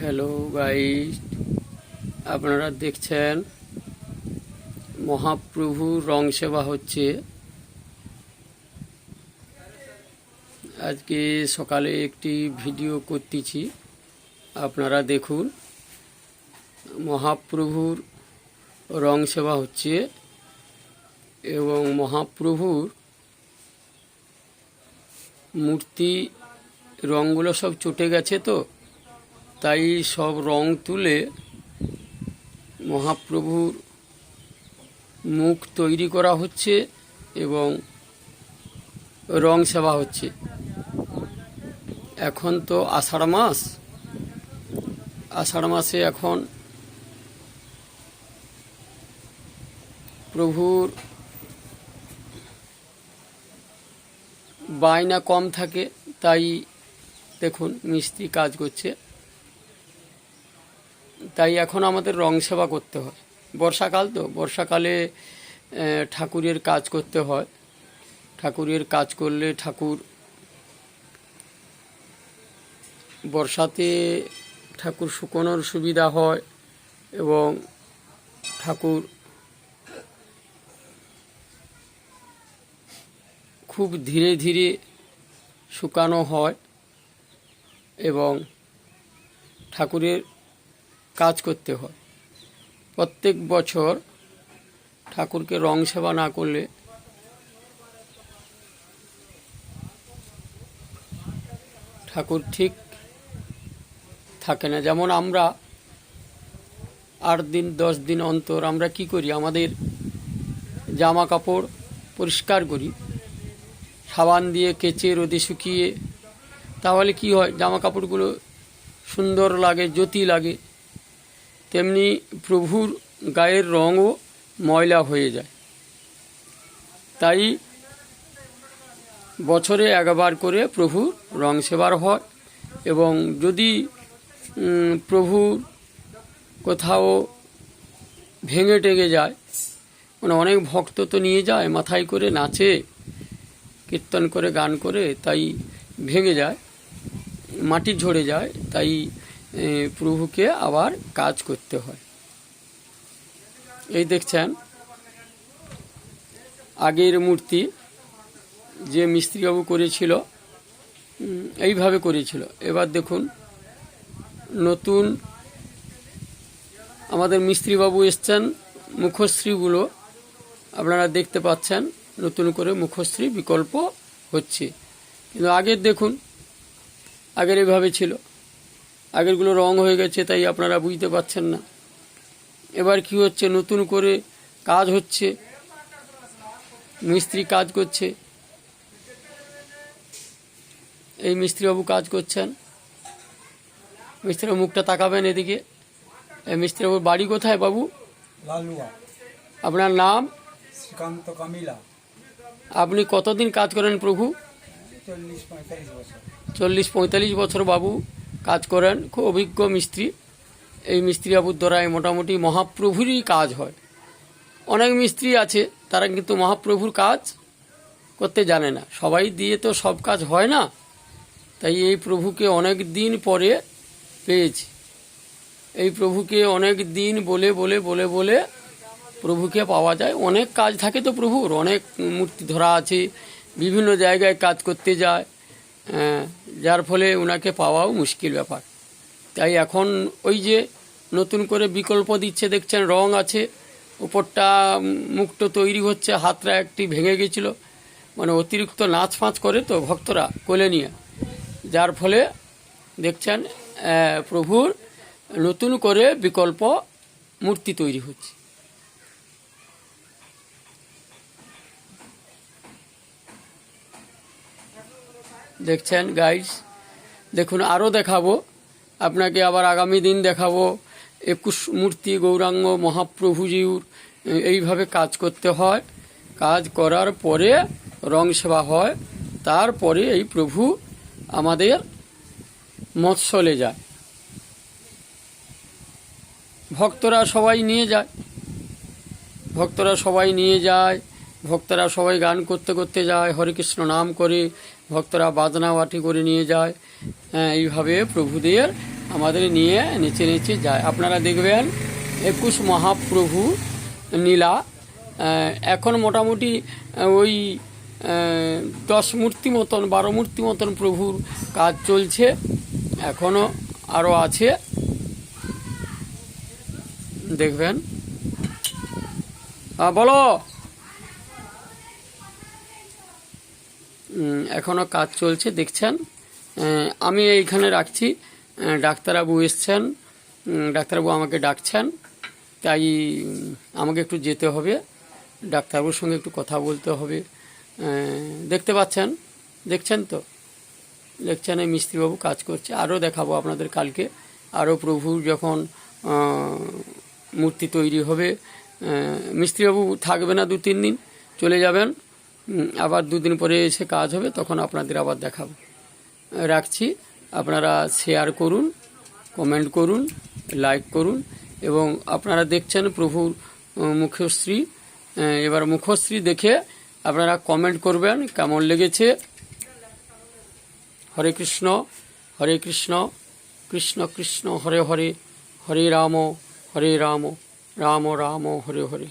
Hello guys আপনারা দেখছেন মহাপ্রভুর রং সেবা হচ্ছে। আজকে সকালে একটি ভিডিও করতেছি। আপনারা দেখুন, মহাপ্রভুর রং সেবা হচ্ছে এবং মহাপ্রভুর মূর্তি রঙগুলো সব চটে গেছে তো। তাই সব রং তুলে মহাপ্রভুর মুখ তৈরি করা হচ্ছে এবং রং সেবা হচ্ছে। এখন তো আষাঢ় মাস। আষাঢ় মাসে এখন প্রভুর বায়না কম থাকে, তাই দেখুন মিস্ত্রি কাজ করছে। তাই এখন আমাদের রং সেবা করতে হয়। বর্ষাকাল তো, বর্ষাকালে ঠাকুরের কাজ করতে হয়। ঠাকুরের কাজ করলে ঠাকুর বর্ষাতে ঠাকুর শুকোনোর সুবিধা হয় এবং ঠাকুর খুব ধীরে ধীরে শুকানো হয় এবং ঠাকুরের কাজ করতে হয়। প্রত্যেক বছর ঠাকুরকে রং সেবা না করলে ঠাকুর ঠিক থাকে না। যেমন আমরা আট দিন, দশ দিন অন্তর আমরা কি করি? আমাদের জামা কাপড় পরিষ্কার করি, সাবান দিয়ে কেচে, রোদে শুকিয়ে, তাহলে কি হয়? জামা কাপড়গুলো সুন্দর লাগে, জ্যোতি লাগে। তেমনি প্রভুর গায়ের রঙও ময়লা হয়ে যায়। তাই বছরে একবার করে প্রভু রং সেবার হয় এবং যদি উম, প্রভু কোথাও ভেঙে টেগে যায় মানে অনেক ভক্ত তো নিয়ে যায় মাথায় করে নাচে কীর্তন করে গান করে তাই ভেঙে যায় মাটি ঝরে যায় তাই প্রভুকে আবার কাজ করতে হয়। এই দেখছেন, আগের মূর্তি যে মিস্ত্রিবাবু করেছিল এইভাবে করেছিল। এবার দেখুন, নতুন আমাদের মিস্ত্রিবাবু এসছেন, মুখশ্রীগুলো আপনারা দেখতে পাচ্ছেন, নতুন করে মুখশ্রী বিকল্প হচ্ছে। কিন্তু আগের দেখুন, আগের এভাবে ছিল। আগেরগুলো রং হয়ে গেছে তাই আপনারা বুঝতে পারছেন না। এবার কি হচ্ছে? নতুন করে কাজ হচ্ছে। মিস্ত্রি কাজ করছে। এই মিস্ত্রিবাবু কাজ করছেন। মিস্ত্রিবাবু মুখটা তাকাবেন এদিকে। এই মিস্ত্রিবাবুর বাড়ি কোথায় বাবু? লালুয়া। আপনার নাম? শ্রীকান্ত কামিলা। আপনি কতদিন কাজ করেন প্রভু? চল্লিশ পঁয়তাল্লিশ বছর। চল্লিশ পঁয়তাল্লিশ বছর বাবু। কাজ করেন, খুব অভিজ্ঞ মিস্ত্রি। এই মিস্ত্রি বাবুর মোটামুটি মহাপ্রভুরই কাজ হয়। অনেক মিস্ত্রি আছে, তারা কিন্তু মহাপ্রভুর কাজ করতে জানে না। সবাই দিয়ে তো সব কাজ হয় না। তাই এই প্রভুকে অনেক দিন পরে পেয়েছি। এই প্রভুকে অনেক দিন বলে বলে বলে বলে প্রভুকে পাওয়া যায়। অনেক কাজ থাকে তো প্রভুর। অনেক মূর্তি ধরা আছে, বিভিন্ন জায়গায় কাজ করতে যায়। যার ফলে ওনাকে পাওয়াও মুশকিল ব্যাপার। তাই এখন ওই যে নতুন করে বিকল্প দিচ্ছে, দেখছেন রং আছে, উপরটা মুখটা তৈরি হচ্ছে, হাতটা একটি ভেঙে গেছিল। মানে অতিরিক্ত নাচ ফাঁচ করে তো ভক্তরা কোলে নিয়ে। যার ফলে দেখছেন প্রভুর নতুন করে বিকল্প মূর্তি তৈরি হচ্ছে। দেখছেন গাইস দেখুন আরও দেখাবো। আপনাকে আবার আগামী দিন দেখাবো। একুশ মূর্তি গৌরাঙ্গ মহাপ্রভুজিউর এইভাবে কাজ করতে হয়। কাজ করার পরে রং সেবা হয়। তারপরে এই প্রভু আমাদের মৎসলে যায়। ভক্তরা সবাই নিয়ে যায়। ভক্তরা সবাই নিয়ে যায়। ভক্তরা সবাই গান করতে করতে যায়। হরে কৃষ্ণ নাম করে ভক্তরা বাজনা বাটি করে নিয়ে যায়। হ্যাঁ, এইভাবে প্রভুদের আমাদের নিয়ে নিচে নিচে যায়। আপনারা দেখবেন একুশ মহাপ্রভু নীলা এখন মোটামুটি ওই দশ মূর্তি মতন বারো মূর্তি মতন প্রভুর কাজ চলছে। এখনও আরও আছে। দেখবেন। বলো। উম, এখনও কাজ চলছে দেখছেন। আমি এইখানে রাখছি। ডাক্তারবাবু এসছেন। ডাক্তারবাবু আমাকে ডাকছেন। তাই আমাকে একটু যেতে হবে। ডাক্তারবাবুর সঙ্গে একটু কথা বলতে হবে। দেখতে পাচ্ছেন? দেখছেন তো? দেখছেন এই মিস্ত্রিবাবু কাজ করছে। আরও দেখাবো আপনাদের কালকে। আরও প্রভুর যখন মূর্তি তৈরি হবে মিস্ত্রিবাবু থাকবে না দু তিন দিন চলে যাবেন। আবার দুদিন পরে এসে কাজ হবে, তখন আপনাদের আবার দেখাবো। রাখছি। আপনারা শেয়ার করুন কমেন্ট করুন লাইক করুন, এবং আপনারা দেখছেন প্রভুর মুখশ্রী। এবার মুখশ্রী দেখে আপনারা কমেন্ট করবেন, কেমন লেগেছে? হরে কৃষ্ণ হরে কৃষ্ণ কৃষ্ণ কৃষ্ণ, হরে হরে হরে রাম হরে রাম রাম রাম, হরে হরে।